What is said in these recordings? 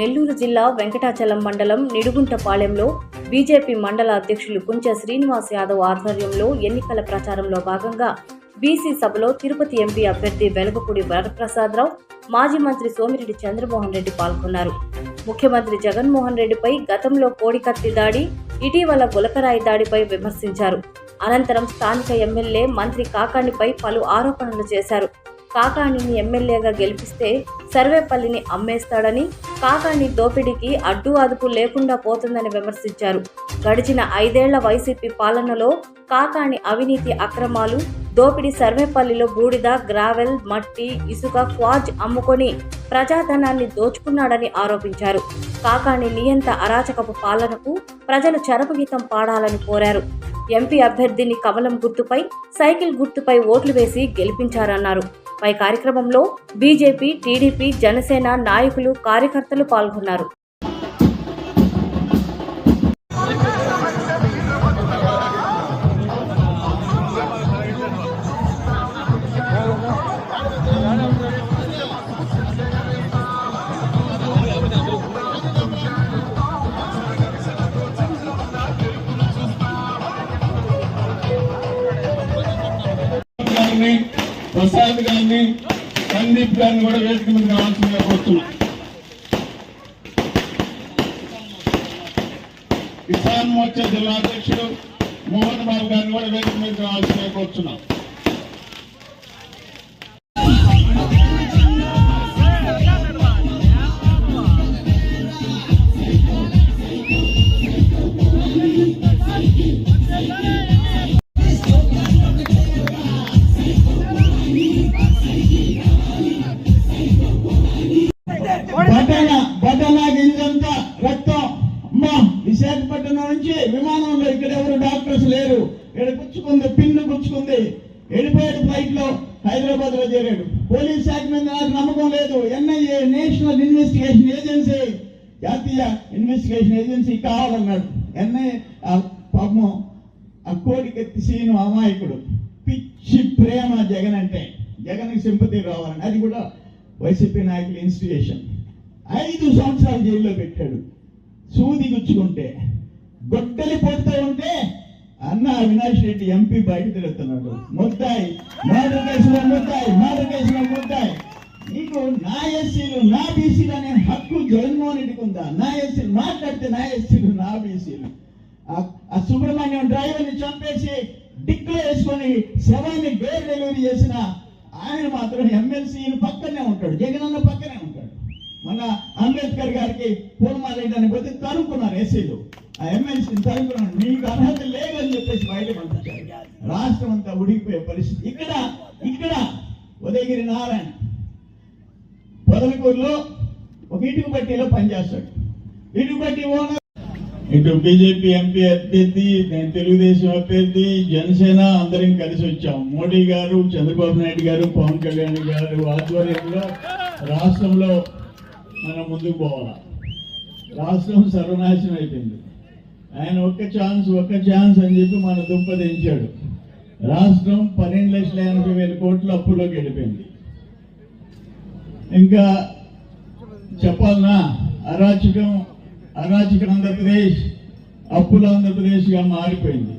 నెల్లూరు జిల్లా వెంకటాచలం మండలం నిడుగుంటపాలెంలో బీజేపీ మండల అధ్యక్షులు కుంచ శ్రీనివాస్ యాదవ్ ఆధ్వర్యంలో ఎన్నికల ప్రచారంలో భాగంగా బీసీ సభలో తిరుపతి ఎంపీ అభ్యర్థి వెలగపూడి వరప్రసాదరావు మాజీ మంత్రి సోమిరెడ్డి చంద్రమోహన్ రెడ్డి పాల్గొన్నారు. ముఖ్యమంత్రి జగన్మోహన్ రెడ్డిపై గతంలో కోడికత్తి దాడి ఇటీవల గులకరాయి దాడిపై విమర్శించారు. అనంతరం స్థానిక ఎమ్మెల్యే మంత్రి కాకాణిపై పలు ఆరోపణలు చేశారు. కాకాణిని ఎమ్మెల్యేగా గెలిపిస్తే సర్వేపల్లిని అమ్మేస్తాడని కాకాణి దోపిడీకి అడ్డు అదుపు లేకుండా పోతుందని విమర్శించారు. గడిచిన ఐదేళ్ళ వైసీపీ పాలనలో కాకాణి అవినీతి అక్రమాలు దోపిడీ సర్వేపల్లిలో బూడిద గ్రావెల్ మట్టి ఇసుక క్వాజ్ అమ్ముకొని ప్రజాధనాన్ని దోచుకున్నాడని ఆరోపించారు. కాకాణి నియంత అరాచకపు పాలనకు ప్రజలు చరపగీతం పాడాలని కోరారు. ఎంపీ అభ్యర్థిని కమలం గుర్తుపై సైకిల్ గుర్తుపై ఓట్లు వేసి గెలిపించారన్నారు. పై కార్యక్రమంలో బీజేపీ టీడీపీ జనసేన నాయకులు కార్యకర్తలు పాల్గొన్నారు. గారిని ప్రసాద్ గారిని సందీప్ గారిని కూడా వేదిక మీద రావాల్సిందిగా కోరుతున్నాం. కిసాన్ మోర్చా జిల్లా అధ్యక్షుడు మోహన్ బాబు గారిని కూడా వేదిక మీద రావాల్సిందిగా కోరుతున్నాం. విశాఖపట్నం నుంచి విమానంలో ఇక్కడ ఎవరు డాక్టర్స్ లేరు. ఇక్కడ గుచ్చుకుంది పిన్ను గుచ్చుకుంది. వెళ్ళిపోయాడు ఫ్లైట్లో హైదరాబాద్లో చేరాడు. పోలీస్ శాఖ మీద నాకు నమ్మకం లేదు. ఎన్ఐఏ నేషనల్ ఇన్వెస్టిగేషన్ ఏజెన్సీ జాతీయ ఇన్వెస్టిగేషన్ ఏజెన్సీ కావాలన్నాడు. ఎన్ఐ పాపం ఆ కోడికెత్తి సీను అమాయకుడు. పిచ్చి ప్రేమ జగన్ అంటే. జగన్కి సింపతి రావాలని. అది కూడా వైసీపీ నాయకుల ఇన్స్టిట్యూషన్. ఐదు సంవత్సరాలు జైల్లో పెట్టాడు. సూది గుచ్చుకుంటే. గొడ్డలి పొడుతూ ఉంటే అన్న అవినాష్ రెడ్డి ఎంపీ బయట తిరుగుతున్నాడు. ముద్దాయి మర్డర్ కేసులో ముద్దాయి మర్డర్ ముద్దాయి. నీకు నా ఎస్సీలు నా బీసీలు అనే హక్కు జగన్మోహన్ రెడ్డికి ఉందా? నా ఎస్సీలు మాట్లాడితే నా ఎస్సీలు నా బీసీలు. ఆ- సుబ్రహ్మణ్యం డ్రైవర్ని చంపేసి డిక్లో వేసుకొని శవాన్ని డోర్ డెలివరీ చేసిన ఆయన మాత్రం ఎమ్మెల్సీ పక్కనే ఉంటాడు. జగన్ అన్న పక్కనే ఉంటాడు. మన అంబేద్కర్ గారికి పూలమాలేయడానికి పోతే తరుముకున్నారు ఎస్సీలు. ఆ ఎమ్మెల్సీని తరుముకున్నాడు మీకు అర్హత లేదని చెప్పేసి బయట పంపించారు రాష్ట్రం అంతా ఉడికిపోయే పరిస్థితి. ఇక్కడ ఇక్కడ ఉదయగిరి నారాయణ పొదలకూరులో ఒక ఇటుకు బట్టీలో పనిచేస్తాడు. ఇటుక బట్టి ఓనర్ ఇటు బీజేపీ ఎంపీ అభ్యర్థి నేను తెలుగుదేశం అభ్యర్థి జనసేన అందరం కలిసి వచ్చాం. మోడీ గారు చంద్రబాబు నాయుడు గారు పవన్ కళ్యాణ్ గారు ఆధ్వర్యంలో రాష్ట్రంలో మనం ముందుకు పోవాలి? రాష్ట్రం సర్వనాశనం అయిపోయింది. ఆయన ఒక్క ఛాన్స్ ఒక్క ఛాన్స్ అని చెప్పి మన దుంపదించాడు రాష్ట్రం పన్నెండు లక్షల ఎనభై వేల కోట్లు అప్పులోకి వెళ్ళిపోయింది ఇంకా చెప్పాలనా? అరాచకం అరాచక ఆంధ్రప్రదేశ్ అప్పుల ఆంధ్రప్రదేశ్గా మారిపోయింది.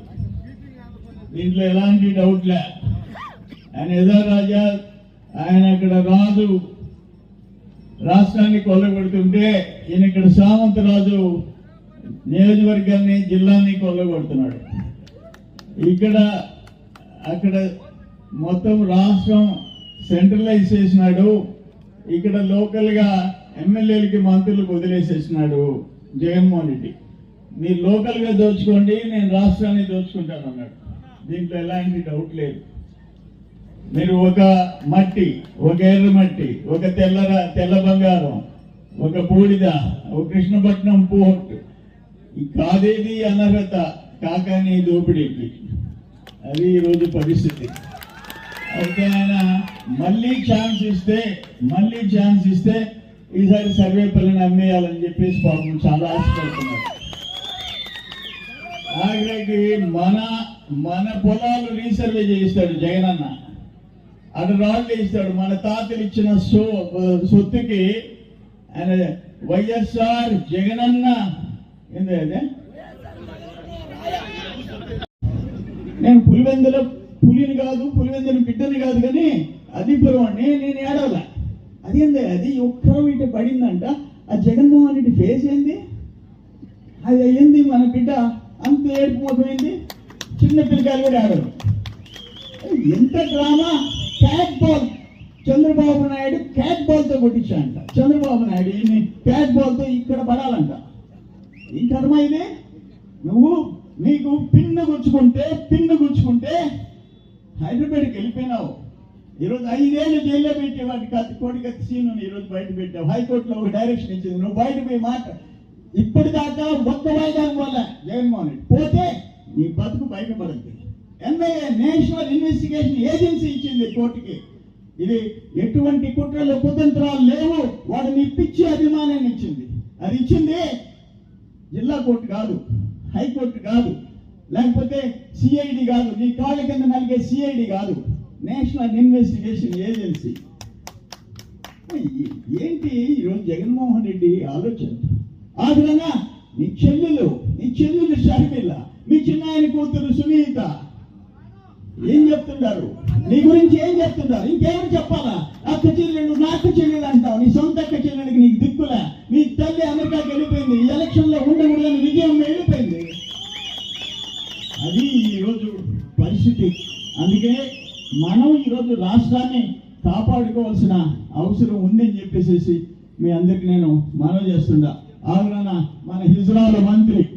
దీంట్లో ఎలాంటి డౌట్ లే. ఆయన యథా రాజా ఆయన అక్కడ రాజు రాష్ట్రాన్ని కొల్లగొడుతుంటే ఈయన ఇక్కడ సామంతరాజు నియోజకవర్గాన్ని జిల్లాని కొల్లగొడుతున్నాడు. ఇక్కడ అక్కడ మొత్తం రాష్ట్రం సెంట్రలైజ్ చేసినాడు. ఇక్కడ లోకల్గా ఎమ్మెల్యేలకి మంత్రులకు వదిలేసేసినాడు జగన్మోహన్ రెడ్డి. మీరు లోకల్గా దోచుకోండి నేను రాష్ట్రాన్ని దోచుకుంటాను అన్నాడు. దీంట్లో ఎలాంటి డౌట్ లేదు. మీరు ఒక మట్టి ఒక ఎర్ర మట్టి ఒక తెల్లర తెల్ల బంగారం ఒక బూడిద ఒక కృష్ణపట్నం పోర్ట్ కాదేది అనర్హత కాకాని దోపిడీకి. అది ఈరోజు పరిస్థితి. అయితే ఆయన మళ్ళీ ఛాన్స్ ఇస్తే మళ్ళీ ఛాన్స్ ఇస్తే ఈసారి సర్వేపల్లిని అమ్మేయాలని చెప్పేసి పాపం చాలా ఆశపడుతున్నారు. ఆఖరికి మన మన పొలాలు రీసర్వే చేయిస్తాడు జగన్ అన్న అటు రాళ్ళు ఇస్తాడు మన తాతలు ఇచ్చిన సో సొత్తుకి ఆయన వైఎస్ఆర్ జగనన్న ఏంది అదే? నేను పులివెందుల పులిని కాదు పులివెందుల బిడ్డని కాదు కానీ అది పురవాణ్ణి నేను ఏడవల? అదేంది అది ఒక్కరం ఇటు పడిందంట. ఆ జగన్మోహన్ రెడ్డి ఫేస్ ఏంది? అది అయ్యింది మన బిడ్డ? అంత ఏడుపు మొదలైంది చిన్న పిల్లకాయలు కూడా ఆడరు ఎంత drama? Cat ball Chandrababu Naidu cat బాల్తో కొట్టించాడంట. చంద్రబాబు నాయుడు ఈయన క్యాట్ బాల్తో ఇక్కడ పడాలంట. ఏం కర్మ ఇదే నువ్వు నీకు పిన్ను గుచ్చుకుంటే పిన్ను గుచ్చుకుంటే హైదరాబాద్కి వెళ్ళిపోయినావు. ఈరోజు ఐదేళ్ళు జైల్లో పెట్టి వాటి కత్తి కోడి కత్తి సీను ఈరోజు బయట పెట్టావు. హైకోర్టులో ఒక డైరెక్షన్ ఇచ్చింది. నువ్వు బయట పోయి మాట. ఇప్పటిదాకా ఒక్క వాయిదా వల్ల జగన్మోహన్ రెడ్డి పోతే నీ బతుకు బయటపడద్దు. ఎన్ఐఏ నేషనల్ ఇన్వెస్టిగేషన్ ఏజెన్సీ ఇచ్చింది కోర్టుకి. ఇది ఎటువంటి కుట్రలు కుతంత్రాలు లేవు. వాడు నీ పిచ్చి అభిమానాన్ని ఇచ్చింది. అది ఇచ్చింది జిల్లా కోర్టు కాదు హైకోర్టు కాదు లేకపోతే సిఐడి కాదు నీ కాళ్ళ కింద నలిగే సిఐడి కాదు నేషనల్ ఇన్వెస్టిగేషన్ ఏజెన్సీ. ఏంటి ఈరోజు జగన్మోహన్ రెడ్డి ఆలోచన? ఆదులనా నీ చెల్లెలు నీ చెల్లెలు షర్మిల మీ చిన్నాయన కూతురు సునీత ఏం చెప్తున్నారు నీ గురించి ఏం చెప్తున్నారు? ఇంకేమని చెప్పాలా? అక్క చెల్లెలు నా అక్క చెల్లెలు అంటావు. నీ సొంత అక్క చెల్లెలకి నీకు దిక్కులే? నీ తల్లి అమెరికాకి వెళ్ళిపోయింది. ఈ ఎలక్షన్లో ఉండకూడదని విజయం వెళ్ళిపోయింది. అది ఈరోజు పరిస్థితి. అందుకే మనం ఈరోజు రాష్ట్రాన్ని కాపాడుకోవాల్సిన అవసరం ఉందని చెప్పేసి మీ అందరికి నేను మనవి చేస్తున్నా. ఆగ్రహణ మన హిజ్రాల మంత్రి